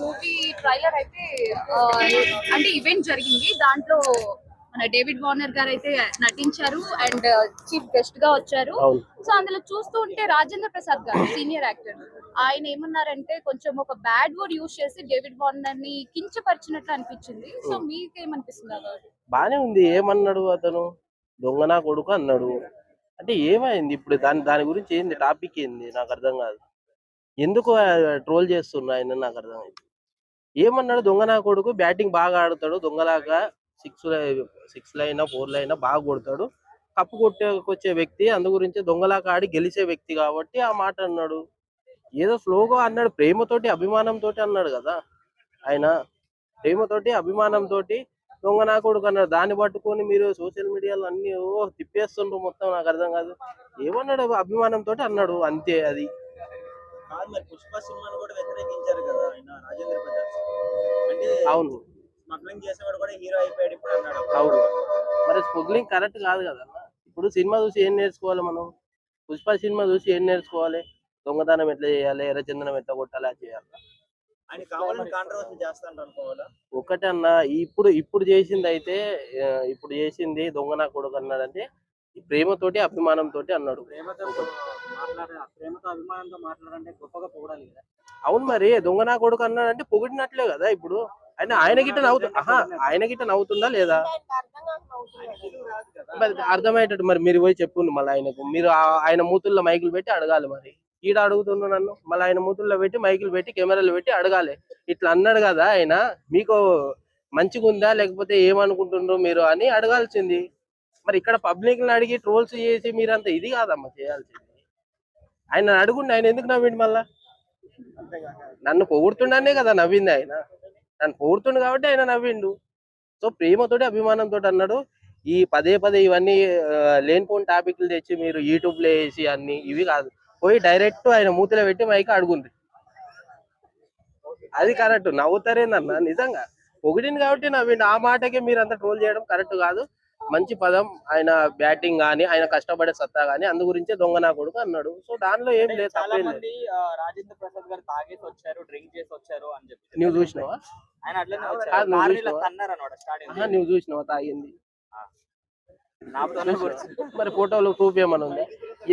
Movie trailer అయితే అంటే event జరిగింది. దాంట్లో మన డేవిడ్ వార్నర్ గారు అయితే నటించారు అండ్ చీఫ్ గెస్ట్గా వచ్చారు. సో అందులో చూస్తూ ఉంటే రాజేంద్ర ప్రసాద్ గారు సీనియర్ యాక్టర్. ఆయన ఏమన్నారంటే కొంచెం ఒక బ్యాడ్ వర్డ్ యూజ్ చేసి డేవిడ్ వార్నర్ని కించపరిచినట్లు అనిపించింది. సో మీకేమనిపిస్తుంది ఆ word? బానే ఉంది. ఏమన్నాడు అతను? దొంగ నా కొడుకు అన్నాడు. అంటే ఏమైంది ఇప్పుడు? దాని దాని గురించి ఏంది? టాపిక్ ఏంది? నాకు అర్థం కాదు. ఎందుకు ట్రోల్ చేస్తున్నా ఆయన నాకు అర్థం ఏమన్నాడు దొంగ నా కొడుకు? బ్యాటింగ్ బాగా ఆడుతాడు దొంగలాగా సిక్స్ సిక్స్ లైనా ఫోర్ లైనా బాగా కొడతాడు. కప్పు కొట్టేకొచ్చే వ్యక్తి అందు గురించి దొంగలాగా ఆడి గెలిచే వ్యక్తి కాబట్టి ఆ మాట అన్నాడు. ఏదో స్లోగా అన్నాడు ప్రేమతోటి అభిమానంతో అన్నాడు కదా ఆయన. ప్రేమతోటి అభిమానంతో దొంగ నా కొడుకు అన్నాడు. దాన్ని పట్టుకొని మీరు సోషల్ మీడియాలో అన్ని ఓ తిప్పేస్తుండ్రు మొత్తం నాకు అర్థం కాదు. ఏమన్నాడు? అభిమానంతో అన్నాడు అంతే అది. కాదు మరి పుష్ప సినిమాను కూడా వ్యతిరేకించారు కదా ఆయన రాజేంద్ర ప్రసాద్ అంటే అవును. స్మగ్లింగ్ చేసేవాడు కూడా హీరో అయిపోయాడు ఇప్పుడు అన్నాడు. అవును. మరి స్ముగ్లింగ్ కరెక్ట్ కాదు కదా. ఇప్పుడు సినిమా చూసి ఏం నేర్చుకోవాలి మనం? పుష్ప సినిమా చూసి ఏం నేర్చుకోవాలి? దొంగతనం ఎట్లా చేయాలి? ఎర్రచందనం ఎట్లా కొట్టాలి? అది చేయాలి. ఆయన కావాలని కాంట్రవర్సీ చేస్తాను అనుకోవాలా? ఒకటే అన్న ఇప్పుడు ఇప్పుడు చేసింది అయితే ఇప్పుడు చేసింది దొంగ నా కొడుకు అన్నాడంటే ఈ ప్రేమతోటి అభిమానంతో అన్నాడు అవును మరి దొంగ నా కొడుకు అన్నాడంటే పొగిడినట్లే కదా ఇప్పుడు. ఆయన ఆయన గిట్ట నవ్వుతు ఆయన గిట్ట నవ్వుతుందా లేదా? మరి అర్థమయ్యేటట్టు మరి మీరు పోయి చెప్పుండి మళ్ళీ ఆయనకు. మీరు ఆయన మూతుల్లో మైకులు పెట్టి అడగాలి మరి. ఈడ అడుగుతున్నా నన్ను. మళ్ళీ ఆయన మూతుల్లో పెట్టి మైకులు పెట్టి కెమెరాలు పెట్టి అడగాలి. ఇట్లా అన్నాడు కదా ఆయన. మీకు మంచిగా ఉందా లేకపోతే ఏమనుకుంటుండ్రు మీరు అని అడగాల్సింది. మరి ఇక్కడ పబ్లిక్ని అడిగి ట్రోల్స్ చేసి మీరంతా ఇది కాదమ్మా చేయాల్సింది. ఆయన అడుగుండి ఆయన ఎందుకు నవ్విండు మళ్ళా? నన్ను పొగుడుతుండనే కదా నవ్వింది ఆయన. నన్ను పొగుడుతుండు కాబట్టి ఆయన నవ్విండు. సో ప్రేమతోటి అభిమానంతో అన్నాడు ఈ పదే పదే ఇవన్నీ ఆ, లేనిపోని టాపిక్లు తెచ్చి మీరు యూట్యూబ్లో వేసి అన్ని ఇవి కాదు. పోయి డైరెక్ట్ ఆయన మూతిలో పెట్టి మైక్ అడుగుంది అది కరెక్ట్ నవ్వుతారేందన్న? నిజంగా. పొగిడింది కాబట్టి నవ్విండు. ఆ మాటకే మీరు అంత ట్రోల్ చేయడం కరెక్ట్ కాదు. మంచి పదం. ఆయన బ్యాటింగ్ గానీ ఆయన కష్టపడే సత్తా గానీ అందు గురించే దొంగ నా కొడుకు అన్నాడు. సో దానిలో ఏం లేదు చాలా మంది రాజేంద్ర ప్రసాద్ గారు తాగేసి వచ్చారు డ్రింక్ చేసి వచ్చారు అని చెప్పి నువ్వు చూసినావా? ఆయన అట్లనే కాదు, వచ్చారు. నువ్వు చూసినావా? తాగింది. మరి ఫోటోలు ప్రూఫ్ ఏమైనా ఉంది?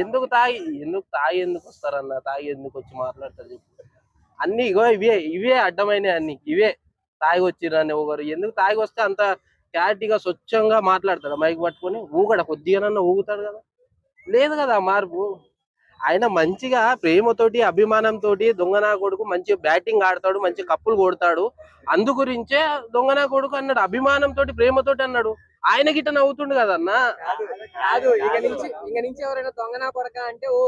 ఎందుకు తాగి ఎందుకు తాగి ఎందుకు వస్తారన్న తాగి ఎందుకు వచ్చి మాట్లాడతారు చెప్పు. అన్ని ఇగో ఇవే ఇవే అడ్డమైనవి అన్ని. ఇవే తాగి వచ్చిరని ఒకరు ఎందుకు తాగి వస్తే అంత క్లారిటీగా స్వచ్ఛంగా మాట్లాడతాడు మైక్ పట్టుకొని? ఊగడ కొద్దిగానన్నా ఊగుతాడు కదా? లేదు కదా మార్పు. ఆయన మంచిగా ప్రేమతోటి అభిమానంతో దొంగనా కొడుకు మంచి బ్యాటింగ్ ఆడతాడు మంచి కప్పులు కొడతాడు. అందు గురించే దొంగనా కొడుకు అన్నాడు. అభిమానంతో ప్రేమతోటి అన్నాడు. ఆయన గిట్ట నవ్వుతుండు కదన్నా? కాదు ఇక నుంచి ఇక నుంచి ఎవరైనా దొంగనా కొడక అంటే ఓ